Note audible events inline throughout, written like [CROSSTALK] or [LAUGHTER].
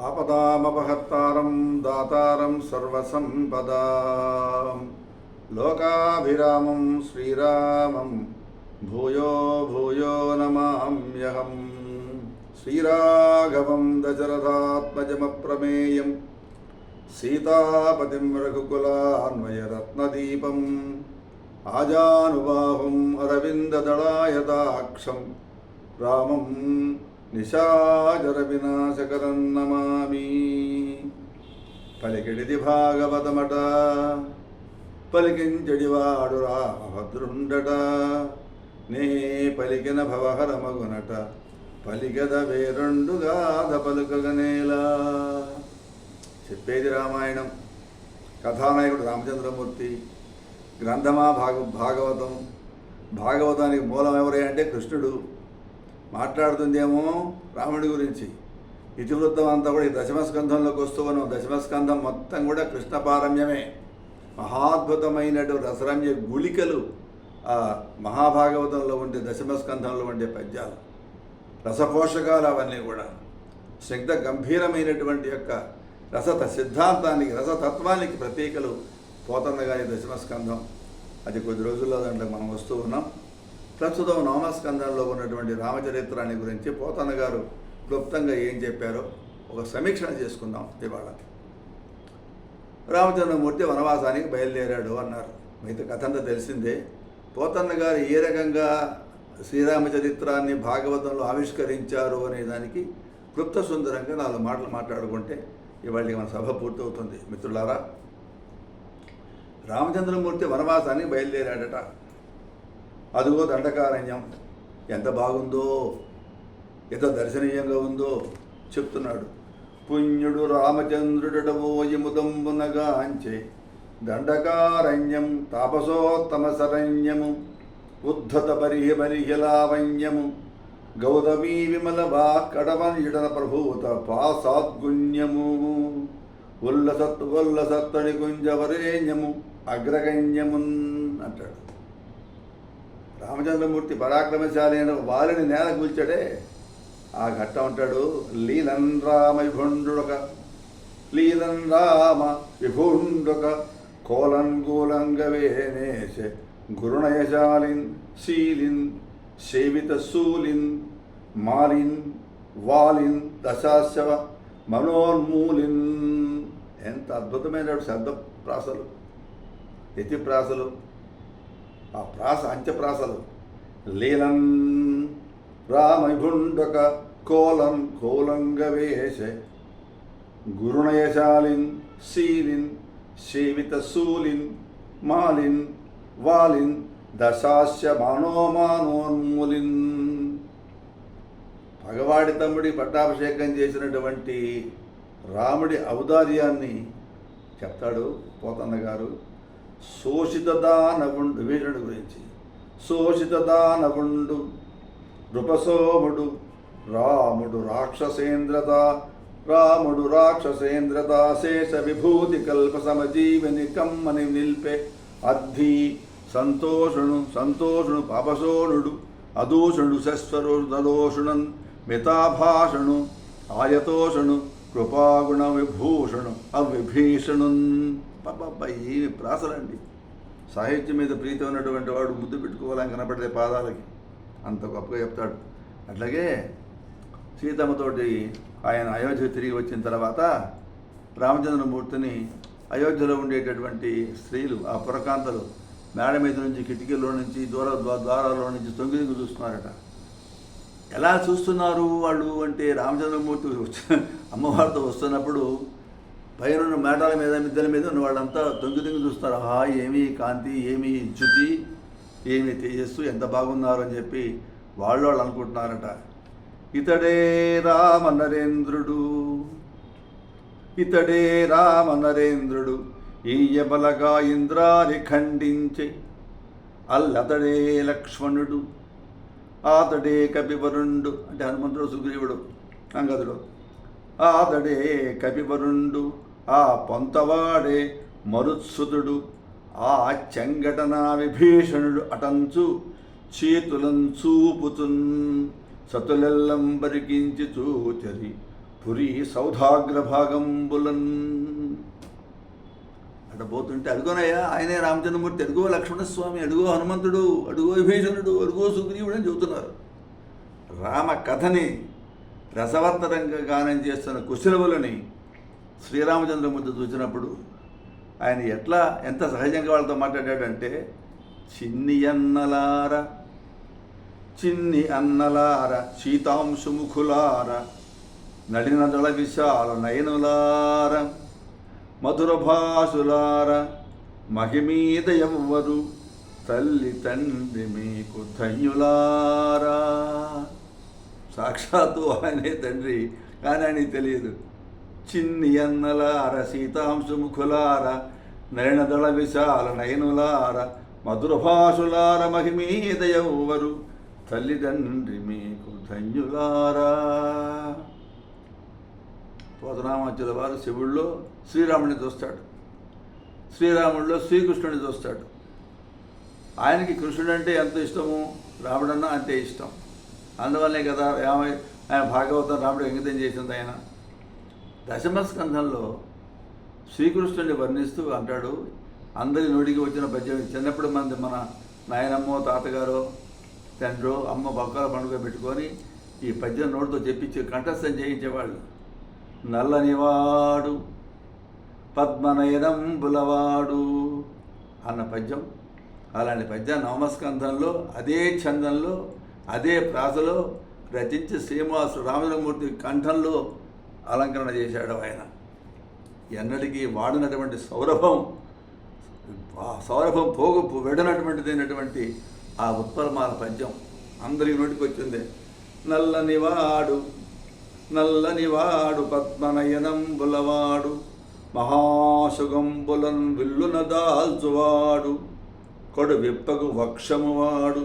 ఆపదామపహర్తారం దాతారం సర్వసంపదాం. లోకాభిరామం శ్రీరామం భూయో భూయో నమామ్యహం. శ్రీరాఘవం దశరథాత్మజమప్రమేయం సీతాపతిం రఘుకులాన్వయరత్నదీపం ఆజానుబాహుం అరవిందదళాయదాక్షం రామం నిశాచర వినాశకరం నమామి పలికిడిది భాగవతమట పలికించడివాడు రామభద్రుండట. నే పలికిన భవహరమగునట పలికద వేరుండుగాధ పలుకగనేలా చెప్పేది రామాయణం కథానాయకుడు రామచంద్రమూర్తి గ్రంథమా భాగ భాగవతం. భాగవతానికి మూలం ఎవరే అంటే కృష్ణుడు. మాట్లాడుతుందేమో రాముడి గురించి. ఇతివృత్తం అంతా కూడా ఈ దశమస్కంధంలోకి వస్తూ ఉన్నాం దశమస్కంధం మొత్తం కూడా కృష్ణ పారమ్యమే. మహాద్భుతమైనటువంటి రసరమ్య గుళికలు మహాభాగవతంలో ఉండే దశమస్కంధంలో ఉండే పద్యాలు. రసపోషకాలు అవన్నీ కూడా. శక్త గంభీరమైనటువంటి యొక్క రసత సిద్ధాంతానికి రసతత్వానికి ప్రతీకలు పోతన్న ఈ దశమస్కంధం. అది కొద్ది రోజుల్లో దాంట్లో మనం వస్తూ ఉన్నాం. ప్రస్తుతం నవమస్కంధంలో ఉన్నటువంటి రామచరిత్రాన్ని గురించి పోతన్న గారు క్లుప్తంగా ఏం చెప్పారో ఒక సమీక్షణ చేసుకుందాం ఇవాళ. రామచంద్రమూర్తి వనవాసానికి బయలుదేరాడు అన్నారు. మిగతా కథ అంతా తెలిసిందే. పోతన్న గారు ఏ రకంగా శ్రీరామచరిత్రాన్ని భాగవతంలో ఆవిష్కరించారు అనే దానికి క్లుప్త సుందరంగా నాలుగు మాటలు మాట్లాడుకుంటే ఇవాళకి మన సభ పూర్తవుతుంది. మిత్రులారా రామచంద్రమూర్తి వనవాసానికి బయలుదేరాడట. అదిగో దండకారణ్యం. ఎంత బాగుందో ఎంత దర్శనీయంగా ఉందో చెప్తున్నాడు. పుణ్యుడు రామచంద్రుడవోయముదంబునగాంచే దండకారణ్యం తాపసోత్తమ శరణ్యము ఉద్ధత బరిహి బరిహిలావణ్యము గౌతమీ విమల వా కడవన్ ఇడన ప్రభూత పాసాద్గుణ్యము ఉల్లసత్ ఉల్లసత్తడి గుంజవరేణ్యము అగ్రగణ్యమున్ అంటాడు. రామచంద్రమూర్తి పరాక్రమశాలి అయిన వారిని నేల కూల్చాడే. ఆ ఘట్ట ఉంటాడు లీలన్ రామ విభుండుడొక లీలన్ రామ విభుండొక కోలన్ గూలంగవేనేశ గురుణయశాలిన్ శీలిన్ సేవిత శూలిన్ మాలిన్ వాలిన్ దశాశవ మనోన్మూలిన్. ఎంత అద్భుతమైన శబ్ద ప్రాసలు యతి ప్రాసలు. ఆ ప్రాస అంత్యప్రాసలు లీలం రామగుండక కోలం కోలంగవేశ గురుణయశాలిన్ శీలిన్ సీమిత శూలిన్ మాలిన్ వాలిన్ దశాస్య మనోమానోన్మూలిన్. పగవాడి తమ్ముడి పట్టాభిషేకం చేసినటువంటి రాముడి ఔదార్యాన్ని చెప్తాడు పోతన్న గారు శోషిత దానవుండు వీరుడు గురించి. శోషిత దానవుండు నృపసోముడు రాముడు రాక్షసేంద్రత రాముడు రాక్షసేంద్రత శేష విభూతి కల్ప సమజీవని కమ్మని నిల్పే అద్ధి సంతోషుడు సంతోషుడు పాపసోనుడు అదూషణుడు శశ్వరు దదోషుణన్ మితాభాషణు ఆయతోషణు కృపాగుణ విభూషణు అవిభీషణున్. అబ్బాబ్బా ఏమి ప్రాసలండి. సాహిత్యం మీద ప్రీతి ఉన్నటువంటి వాడు ముద్దు పెట్టుకోవాలని కనపడే పాదాలకి. అంత గొప్పగా చెప్తాడు. అట్లాగే సీతమ్మతోటి ఆయన అయోధ్య తిరిగి వచ్చిన తర్వాత రామచంద్రమూర్తిని అయోధ్యలో ఉండేటటువంటి స్త్రీలు ఆ పురకాంతలు మేడ మీద నుంచి కిటికీలో నుంచి దూర ద్వారాల్లో నుంచి తొంగి దిగు చూస్తున్నారట. ఎలా చూస్తున్నారు వాళ్ళు అంటే రామచంద్రమూర్తి వచ్చి- అమ్మవారితో వస్తున్నప్పుడు పైన మేటాల మీద మిద్దెల మీద ఉన్న వాళ్ళంతా తొంగి తొంగి చూస్తారు. ఆహా ఏమి కాంతి ఏమి చ్యుతి ఏమి తేజస్సు ఎంత బాగున్నారు అని చెప్పి వాళ్ళు వాళ్ళు అనుకుంటున్నారట. ఇతడే రామ నరేంద్రుడు ఇతడే రామ నరేంద్రుడు ఈయబలగా ఇంద్రాని ఖండించే అల్లతడే లక్ష్మణుడు. ఆతడే కపివరుణుడు అంటే హనుమంతుడు సుగ్రీవుడు అంగదుడు ఆతడే కపివరుణుడు ఆ పొంతవాడే మరుత్సుతుడు ఆ చెంగటనా విభీషణుడు అటంచు చేతులం చూపుతున్ సతులెల్లం బరికించి చూచరి పురి సౌధాగ్ర భాగం బులన్ అట పోతుంటే అడుగునయ్యా ఆయనే రామచంద్రమూర్తి అడుగో లక్ష్మణస్వామి అడుగో హనుమంతుడు అడుగో విభీషణుడు అడుగో సుగ్రీవుడు అని చెబుతున్నారు. రామ కథని రసవత్తరంగా గానం చేస్తున్న కుశలవులని శ్రీరామచంద్రమూర్తి చూసినప్పుడు ఆయన ఎట్లా ఎంత సహజంగా వాళ్ళతో మాట్లాడాడంటే చిన్ని అన్నలార చిన్ని అన్నలార సీతాంశుముఖులార నడిన దళ విశాల నయనులార మధుర భాసులార మహిమీద ఎవ్వరు తల్లి తండ్రి మీకు ధన్యులారా. సాక్షాత్తు ఆయనే తండ్రి కానీ ఆయనకి తెలియదు. చిన్నియన్నలార సీతాంశుముఖులార నయనదళ విశాల నయనులార మధురభాషులార భాషులార తల్లిదండ్రి మీకు ధన్యులారా. పోతనామాచుల వారు శివుల్లో శ్రీరాముడిని చూస్తాడు. శ్రీరాముడిలో శ్రీకృష్ణుడిని చూస్తాడు. ఆయనకి కృష్ణుడు అంటే ఎంత ఇష్టము? రాముడన్నా అంతే ఇష్టం. అందువల్లే కదా ఆయన భాగవతం రాముడు అంకితం చేసింది ఆయన. దశమ స్కంధంలో శ్రీకృష్ణుడిని వర్ణిస్తూ అంటాడు అందరి నోడికి వచ్చిన పద్యం చిన్నప్పుడు మంది మన నాయనమ్మో తాతగారో తండ్రో అమ్మ బొక్కల పండుగ పెట్టుకొని ఈ పద్యం నోటితో చెప్పించి కంఠస్థం చేయించేవాళ్ళు. నల్లనివాడు పద్మనయనం బులవాడు అన్న పద్యం. అలాంటి పద్యం నవమస్కంధంలో అదే ఛందంలో అదే ప్రాసలో రచించి శ్రీనివాసు రామచంద్రమూర్తి కంఠంలో అలంకరణ చేశాడు ఆయన. ఎన్నటికీ వాడినటువంటి సౌరభం సౌరభం పోగు వెడనటువంటిదైనటువంటి ఆ ఉత్పలమాల పద్యం అందరి నోటికి వచ్చింది నల్లనివాడు నల్లనివాడు పద్మనయనం బులవాడు మహాసుగంబులన్ విల్లున దాల్చువాడు కొడు విప్పకు వక్షమువాడు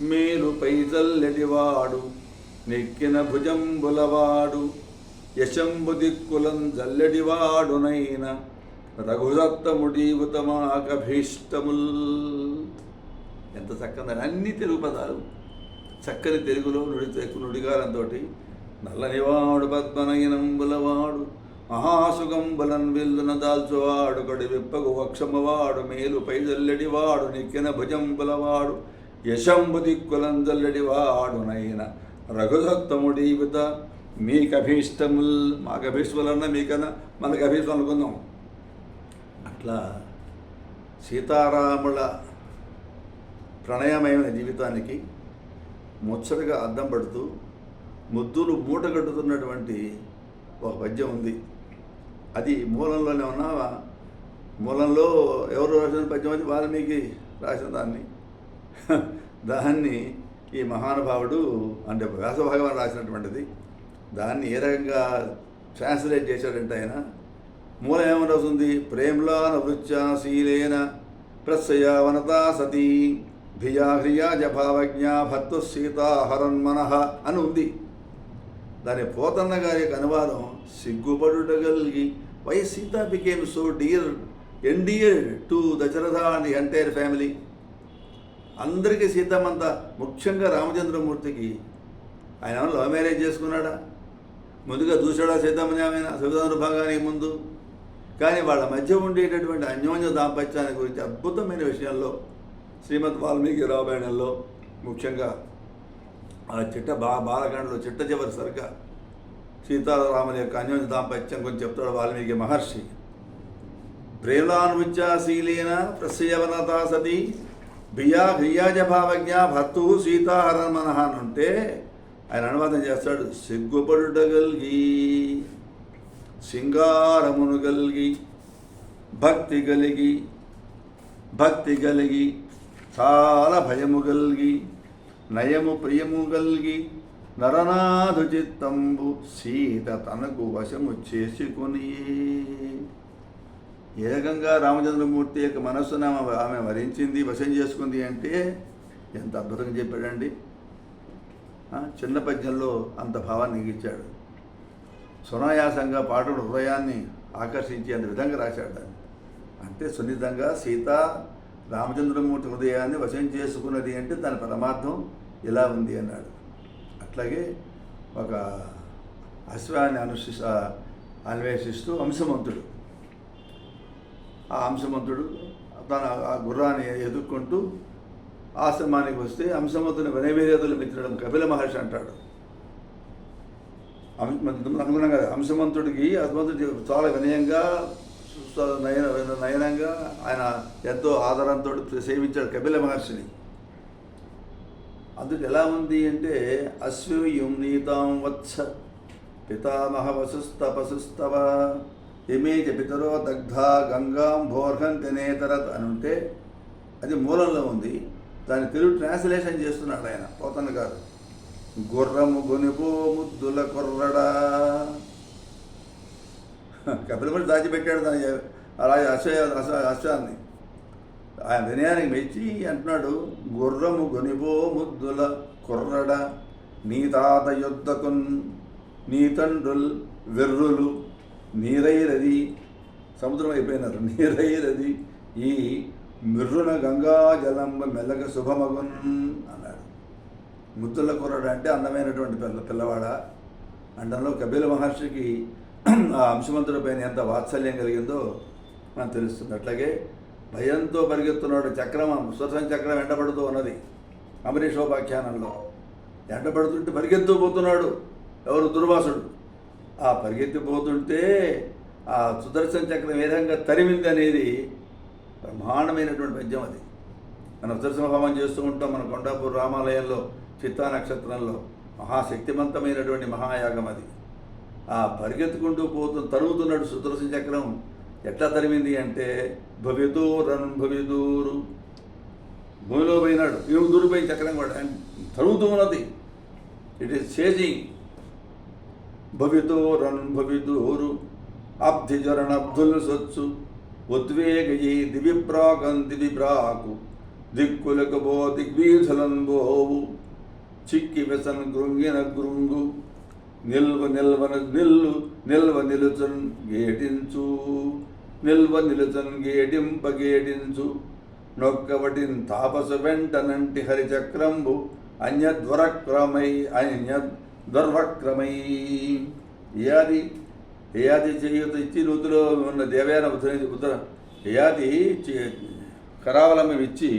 మేలు పైజల్లెటివాడు నెక్కిన భుజంబులవాడు యశంబు దిక్కులం జల్లెడివాడునైన రఘుదత్తముడీవుతమాకభీష్టముల్ ఎంత చక్కని అన్ని తెలుగు పదాలు. చక్కని తెలుగులో నుడి నుడిగారంతో నల్లనివాడు పద్మనయనంబులవాడు మహాసుగంబులన్ విల్లున దాల్చువాడు కడి విప్పగు వక్షమవాడు మేలు పైజల్లెడివాడు నిక్కిన భుజంబులవాడు యశంబు దిక్కులం జల్లెడివాడు రఘుదత్తముడీవిత మీకు అభీష్టముల్ మాకు అభీష్టములన్నా మీకన్నా మనకు అభీష్టం అనుకుందాం అట్లా సీతారాముల ప్రణయమైన జీవితానికి ముచ్చటగా అద్దం పడుతూ ముద్దులు మూట కట్టుతున్నటువంటి ఒక పద్యం ఉంది. అది మూలంలోనే ఉన్నా మూలంలో ఎవరు రాసిన పద్యం అది? వాల్మీకి రాసిన దాన్ని. [LAUGHS] దాన్ని ఈ మహానుభావుడు అంటే వ్యాస భగవాన్ రాసినటువంటిది. దాన్ని ఏ రకంగా ట్రాన్స్లేట్ చేశాడంటే ఆయన మూలం ఏమని వస్తుంది ప్రేమ్లాన వృత్యాశీలేన ప్రస్యవనతా సతీ ధియా హ్రియా జభావజ్ఞ భర్తు సీతాహరన్ మనః అని ఉంది. దాని పోతన్న గారి యొక్క అనువాదం సిగ్గుపడుటగలిగి why Sita became so dear endear to Dasharatha and entire family. అందరికీ సీతమంత ముఖ్యంగా రామచంద్రమూర్తికి ఆయన లవ్ మ్యారేజ్ చేసుకున్నాడా? ముందుగా చూసాడా సీతమ్మని ఆమెన భాగానికి ముందు. కానీ వాళ్ళ మధ్య ఉండేటటువంటి అన్యోన్య దాంపత్యాన్ని గురించి అద్భుతమైన విషయంలో శ్రీమద్ వాల్మీకి రామాయణంలో ముఖ్యంగా ఆ చిట్ట బా బాలకాండలో చిట్ట చివరి సరిగ్గా సీతారాముని యొక్క అన్యోన్య దాంపత్యం గురించి చెప్తాడు వాల్మీకి మహర్షి. ప్రేలానువిచ్యాశీలేన ప్రసయవనతా సతి బియా హ్రియాజ భావజ్ఞ భర్తు సీతాహరణ అంటే ఉంటే ఆయన అనువాదం చేస్తాడు సిగ్గుపడుటగలిగి సింగారమును కలిగి భక్తి కలిగి భక్తి కలిగి చాలా భయము కలిగి నయము ప్రియము కలిగి నరనాథు చిత్తంబు సీత తనకు వశము చేసుకుని. ఏ రకంగా రామచంద్రమూర్తి యొక్క మనస్సును ఆమె ఆమె వరించింది వశం చేసుకుంది అంటే ఎంత అద్భుతంగా చెప్పాడండి. చిన్న పద్యంలో అంత భావాన్ని ఇచ్చాడు. సునాయాసంగా పాటుడు హృదయాన్ని ఆకర్షించేంత విధంగా రాశాడు దాన్ని. అంటే సున్నితంగా సీత రామచంద్రమూర్తి హృదయాన్ని వశం చేసుకున్నది అంటే దాని పరమార్థం ఇలా ఉంది అన్నాడు. అట్లాగే ఒక అశ్వాన్ని అనుషి అన్వేషిస్తూ అంశమంతుడు. ఆ అంశమంతుడు తన ఆ గుర్రాన్ని ఎదుర్కొంటూ ఆశ్రమానికి వస్తే అంశమతుని వినయవేదలు మిత్రుడు కపిల మహర్షి అంటాడు. అనుకున్నాం కదా అంశమంతుడికి హనుమంతుడు చాలా వినయంగా నయన నయనంగా ఆయన ఎంతో ఆదరంతో సేవించాడు కపిల మహర్షిని. అందుకు ఎలా ఉంది అంటే అశ్వయుం నీతాం వత్స పితామహ వసుస్తపసుస్తవ ఇమే పితరో దగ్ధ గంగాం భోర్హంతి నేతరత్ అని ఉంటే అది మూలంలో ఉంది. దాని తెలుగు ట్రాన్స్లేషన్ చేస్తున్నాడు ఆయన పోతన్న గారు. గుర్రము గొనిపో ముద్దుల కుర్రడా. కపిలపల్లి దాచిపెట్టాడు దాని అలాగే అశ్వ అశ్వాన్ని. ఆయన వినయానికి మెచ్చి అంటున్నాడు గుర్రము గొనిపో ముద్దుల కుర్రడ. నీ తాత యుద్ధకున్ నీ తండ్రుల్ వెర్రులు నీరైరది సముద్రం అయిపోయినారు. [LAUGHS] నీరైరది ఈ మిర్రున గంగా జలంబ మెల్లగ శుభమగున్ అన్నాడు. ముద్దుల కుర్రడు అంటే అందమైనటువంటి పిల్ల పిల్లవాడ. అండంలో కపిల మహర్షికి ఆ అంశమంతుడి పైన ఎంత వాత్సల్యం కలిగిందో మనం తెలుస్తుంది. అట్లాగే భయంతో పరిగెత్తున్నాడు చక్రం సుదర్శన చక్రం ఎండబడుతూ ఉన్నది అమరీషోపాఖ్యానంలో. ఎండబడుతుంటే పరిగెత్తు పోతున్నాడు ఎవరు దుర్వాసుడు. ఆ పరిగెత్తిపోతుంటే ఆ సుదర్శన చక్రం ఏ విధంగా తరిమింది అనేది బ్రహ్మాండమైనటువంటి పద్యం అది. మనం సుదర్శన చేస్తూ ఉంటాం మన కొండాపూర్ రామాలయంలో చిత్తా నక్షత్రంలో మహాశక్తివంతమైనటువంటి మహాయాగం అది. ఆ పరిగెత్తుకుంటూ పోతూ తరుగుతున్నాడు సుదర్శన చక్రం. ఎట్లా తరిమింది అంటే భవిదూరన్ భవిదూరు. భూమిలో పోయినాడు. ఏమి దూరిపోయిన చక్రం కూడా. తరుగుతూ ఉన్నది. ఇట్ ఈస్ చేజింగ్ భవిదూరన్ భవిదూరు. అబ్ధిజరణబ్ధులు సొచ్చు. ఉద్వేగయి దివిప్రాకం దివిప్రాకు దిక్కులకు బో దిగ్వీధులన్ బోవు చిక్కి వెసన్ గృంగిన గృంగు నిల్వ నిల్వన నిల్లు నిల్వ నిలుచన్ గేటించు. నిల్వ నిలుచన్ గేటింప గేటించు. నొక్కవటిన్ తాపసు వెంటనంటి హరిచక్రంబు. అన్యద్వరక్రమై అన్యద్వర్వక్రమై ఏది? ఏది చేయుత ఇచ్చి నూతిలో ఉన్న దేవయాన ఉద్ధరించి బుద్ధ ఏది కరావలంబం ఇచ్చి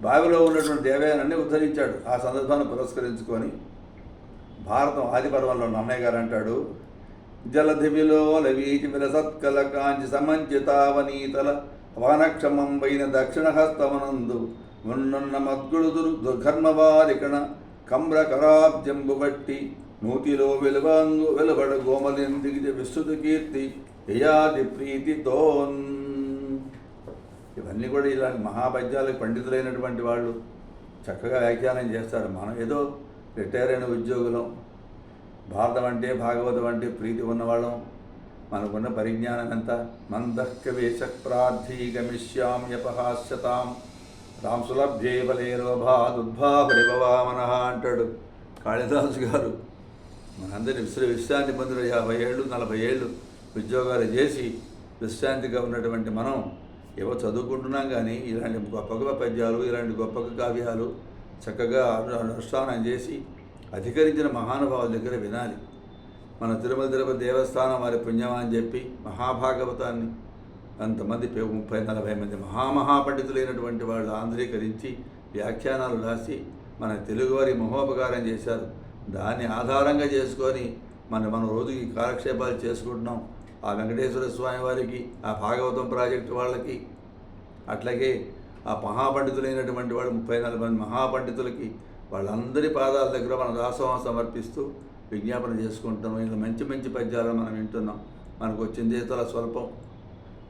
బావిలో ఉన్నటువంటి దేవయానాన్ని ఉద్ధరించాడు. ఆ సందర్భాన్ని పురస్కరించుకొని భారతం ఆది పర్వంలో నన్నయ్య గారు అంటాడు జలధిమిలో లవీచి విలసత్కల కాంచి సమంచితావనీతల వానక్షమం వైన దక్షిణ హస్తమనందు ఉన్నన్న మద్గుడుదురు దుర్ఘర్మవారికణ కమ్ర కరాబ్జంబు బట్టి నూతిలో వెలువంగు వెలువడ గోమలిందిగి విస్తృత కీర్తి యయాది ప్రీతితోన్. ఇవన్నీ కూడా ఇలాంటి మహాపద్యాలకు పండితులైనటువంటి వాళ్ళు చక్కగా వ్యాఖ్యానం చేస్తారు. మనం ఏదో రిటైర్ అయిన ఉద్యోగులం భారతం అంటే భాగవతం అంటే ప్రీతి ఉన్నవాళ్ళం మనకున్న పరిజ్ఞానం ఎంత? మందఃకవేశ ప్రార్థీ గమిష్యామ్యపహాస్యతాం రామ్ సులభ్యే బలేరోభాదుద్భావరిభవామన అంటాడు కాళిదాసు గారు. మనందరి విశ్ర విశ్రాంతి పొందిన యాభై ఏళ్ళు నలభై ఏళ్ళు ఉద్యోగాలు చేసి విశ్రాంతిగా ఉన్నటువంటి మనం ఏవో చదువుకుంటున్నాం కానీ ఇలాంటి గొప్ప గొప్ప పద్యాలు ఇలాంటి గొప్ప కావ్యాలు చక్కగా అనుష్ఠానం చేసి అధికరించిన మహానుభావుల దగ్గర వినాలి. మన తిరుమల తిరుపతి దేవస్థానం వారి పుణ్యమా అని చెప్పి మహాభాగవతాన్ని అంతమంది ముప్పై నలభై మంది మహామహాపండితులైనటువంటి వాళ్ళు ఆంధ్రీకరించి వ్యాఖ్యానాలు రాసి మన తెలుగువారి మహోపకారం చేశారు. దాన్ని ఆధారంగా చేసుకొని మన మన రోజుకి కాలక్షేపాలు చేసుకుంటున్నాం. ఆ వెంకటేశ్వర స్వామి వారికి ఆ భాగవతం ప్రాజెక్టు వాళ్ళకి అట్లాగే ఆ మహాపండితులైనటువంటి వాళ్ళు ముప్పై నలభై మంది మహాపండితులకి వాళ్ళందరి పాదాల దగ్గర మన దాసోహం సమర్పిస్తూ విజ్ఞాపన చేసుకుంటాం ఇలా మంచి మంచి పద్యాలు మనం వింటున్నాం. మనకు వచ్చింది చాలా స్వల్పం.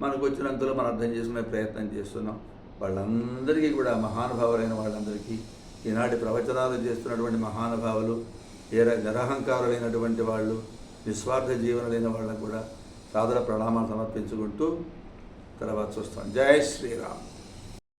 మనకు వచ్చినంతలో మనం అర్థం చేసుకునే ప్రయత్నం చేస్తున్నాం. వాళ్ళందరికీ కూడా మహానుభావులైన వాళ్ళందరికీ ఈనాటి ప్రవచనాలు చేస్తున్నటువంటి మహానుభావులు ఏ నిరహంకారులైనటువంటి వాళ్ళు నిస్వార్థ జీవనులైన వాళ్ళకు కూడా సాదర ప్రణామాలు సమర్పించుకుంటూ తర్వాత చూస్తాం. జై శ్రీరామ్.